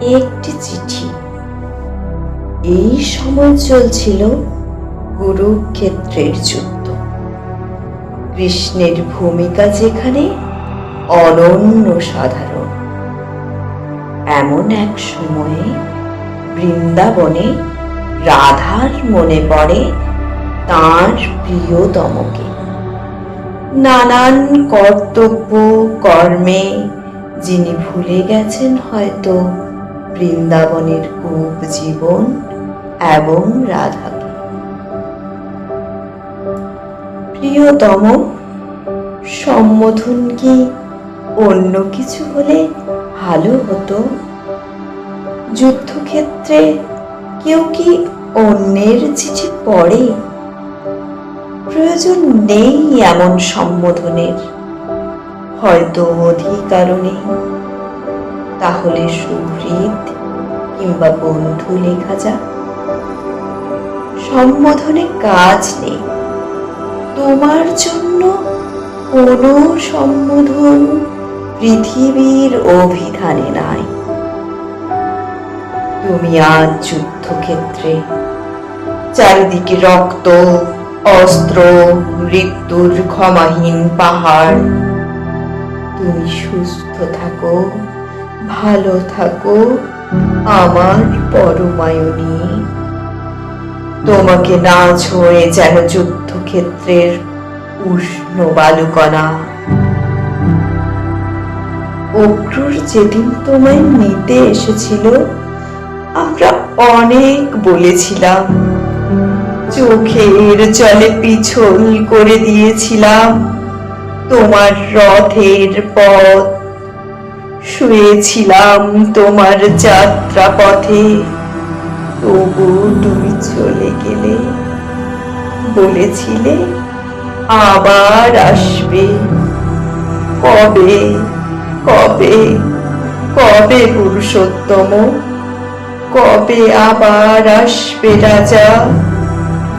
একটি চিঠি। এই সময় চলছিল কুরুক্ষেত্রের যুদ্ধ। কৃষ্ণের ভূমিকা যেখানে অনন্য সাধারণ। এমন এক সময়ে বৃন্দাবনে রাধার মনে পড়ে তাঁর প্রিয়তমকে। নানান কর্তব্য, কর্মে যিনি ভুলে গেছেন হয়তো বৃন্দাবনের কূপ জীবন এবং রাধাকে প্রিয়তম, সম্বোধন কি অন্য কিছু হলে ভালো হতো? যুদ্ধক্ষেত্রে কেউ কি অন্যের চিঠি পড়ে? প্রয়োজন নেই এমন সম্বোধনের। হয়তো অধিকারও নেই তাহলে সুহৃদ কিংবা বন্ধু লেখা যাক। সম্বোধনে কাজ নেই। তোমার জন্য কোনো সম্বোধন পৃথিবীর অভিধানে নাই। তুমি আজ যুদ্ধক্ষেত্রে চারিদিকে রক্ত, অস্ত্র, মৃত্যুর ক্ষমাহীন পাহাড়। তুমি সুস্থ থাকো। ভালো থাকো, আমার পরমায়নী। তোমাকে না ছুঁয়ে যেন যুদ্ধক্ষেত্রের উষ্ণ বালুকণা। অক্রুর যেদিন তোমায় নিতে এসেছিল, আমরা অনেক বলেছিলাম। চোখের জলে পিছল করে দিয়েছিলাম। তোমার রথের পথ শুয়েছিলাম তোমার যাত্রা পথে তবু তুমি চলে গেলে, বলেছিলে আবার আসবে। কবে কবে কবে পুরুষোত্তম? কবে আবার আসবে রাজা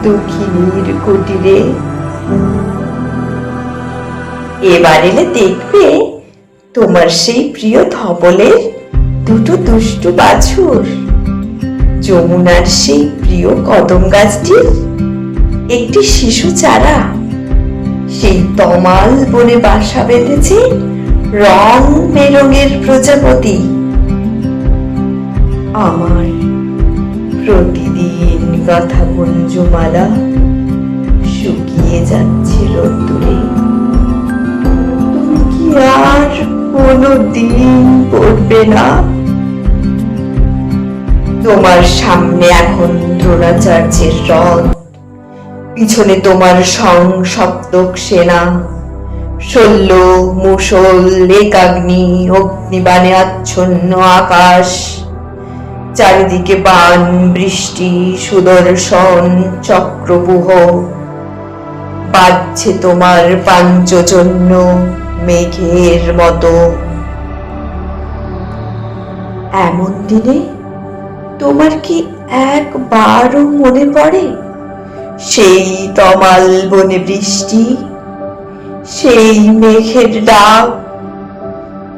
দুঃখিনীর কুটিরে? এবার এলে দেখবে তোমার সেই প্রিয় ধবলের দুটো দুষ্টু বাছুর। যমুনার সেই প্রিয় কদম গাছটির একটি শিশু চারা। সেই তমাল বনে বাসা বেঁধেছে রং বেরঙের প্রজাপতি। আমার প্রতিদিন কথা কুঞ্জমালা শুকিয়ে যাচ্ছে রোদ্দুরে। তুমি কি আর কোনো দিন পড়বে না। তোমার সামনে এখন দ্রোণাচার্যের রথ। পিছনে তোমার সংসপ্তক সেনা। শল্য মুসল লেকাগ্নি, অগ্নিবাণে আচ্ছন্ন আকাশ। চারিদিকে বান, বৃষ্টি, সুদর্শন চক্রবুহ বাজছে তোমার পাঞ্চজন্য। মেঘের মতো। এমন দিনে তোমার কি একবারও মনে পড়ে? সেই তমাল বনে বৃষ্টি, সেই মেঘের ডাক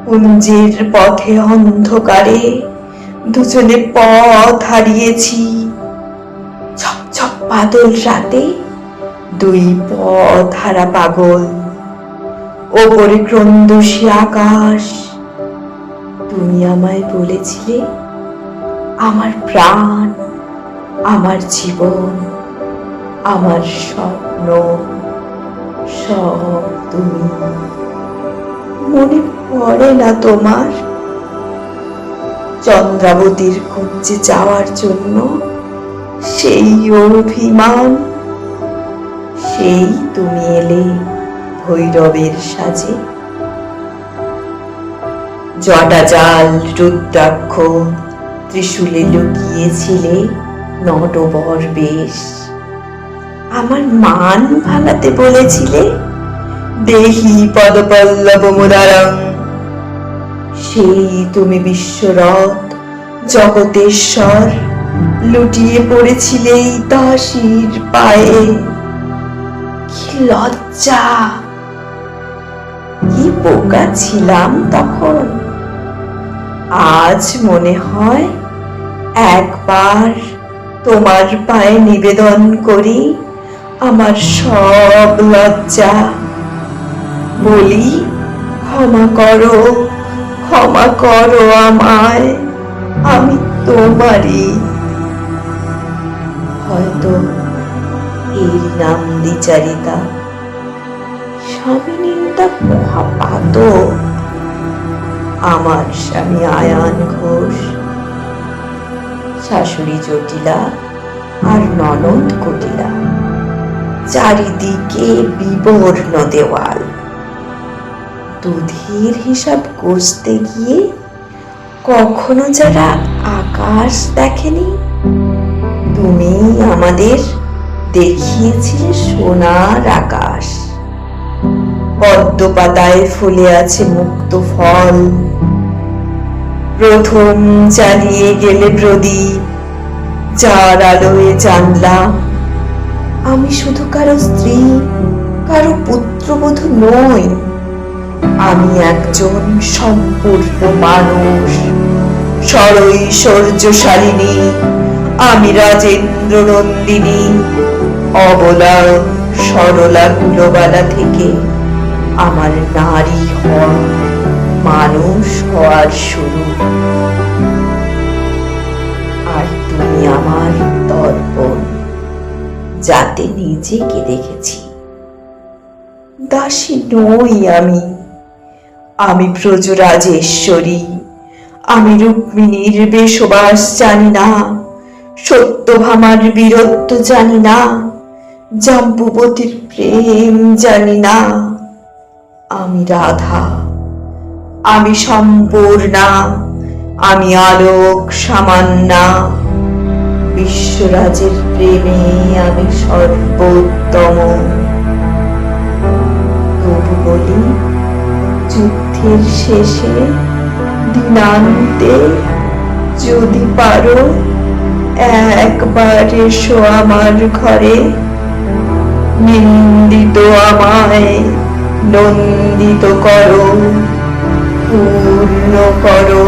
কুঞ্জের পথে অন্ধকারে দুজনে পথ হারিয়েছি। ছপ ছপ বাদল রাতে দুই পথ হারা পাগল ওপরে ক্রন্দসী আকাশ, তুমি আমায় বলেছিলে আমার প্রাণ, আমার জীবন, আমার স্বপ্ন, সব তুমি। মনে পড়ে না তোমার? চন্দ্রাবতীর কুঞ্জে যাওয়ার জন্য সেই অভিমান, সেই তুমি এলে। ভৈরবের সাজে। জটাজাল রুদ্রাক্ষ ত্রিশূলে লুকিয়েছিলে নটবর বেশ। আমার মান ভাঙাতে বলেছিলে, দেহি পদপল্লব মুদারং। সেই তুমি বিশ্বরথ, জগতেশ্বর, লুটিয়ে পড়েছিলে দাসীর পায়ে। কি লজ্জা! বোকা ছিলাম তখন। আজ মনে হয় একবার তোমার পায়ে নিবেদন করি, আমার সব লজ্জা। বলি, ক্ষমা করো ক্ষমা করো আমায়, আমি তোমারই। হয়তো এই নাম দ্বিচারিতা মহাপাত। আমার স্বামী আয়ান ঘোষ, শাশুড়ি জটিলা আর ননদ চারিদিকে বিবর্ণ দেওয়াল। দুধের হিসাব কষতে গিয়ে কখনো যারা আকাশ দেখেনি তুমি আমাদের দেখিয়েছিলে সোনার আকাশ। পদ্ম পাতায় ফুলে আছে মুক্ত ফল। প্রথম চালিয়ে গেলে প্রদীপ, যার আলোয় জানলা, আমি শুধু কারও স্ত্রী, কারও পুত্রবধূ নই আমি একজন সম্পূর্ণ মানুষ। সরৈশ্বর্যশালিনী আমি রাজেন্দ্র নন্দিনী অবলা সরলা কুলবালা থেকে। আমার নারী হওয়া মানুষ হওয়ার শুরু। আর তুমি আমার দর্পণ যাতে নিজেকে দেখেছি। দাসী নই আমি। আমি প্রজরাজেশ্বরী। আমি রুক্মিণীর বেশবাস জানি না। সত্যভামার বীরত্ব জানি না। জাম্বুবতীর প্রেম জানি না। আমি রাধা, আমি সম্পূর্ণা, আমি আলোক সামান্না। বিশ্বরাজের প্রেমে আমি সর্বোত্তম। তবু বলি, যুদ্ধের শেষে দিনান্তে যদি পারো, একবার এসো আমার ঘরে, নিন্দিত আমায়। নন্দিত করো পূর্ণ করো।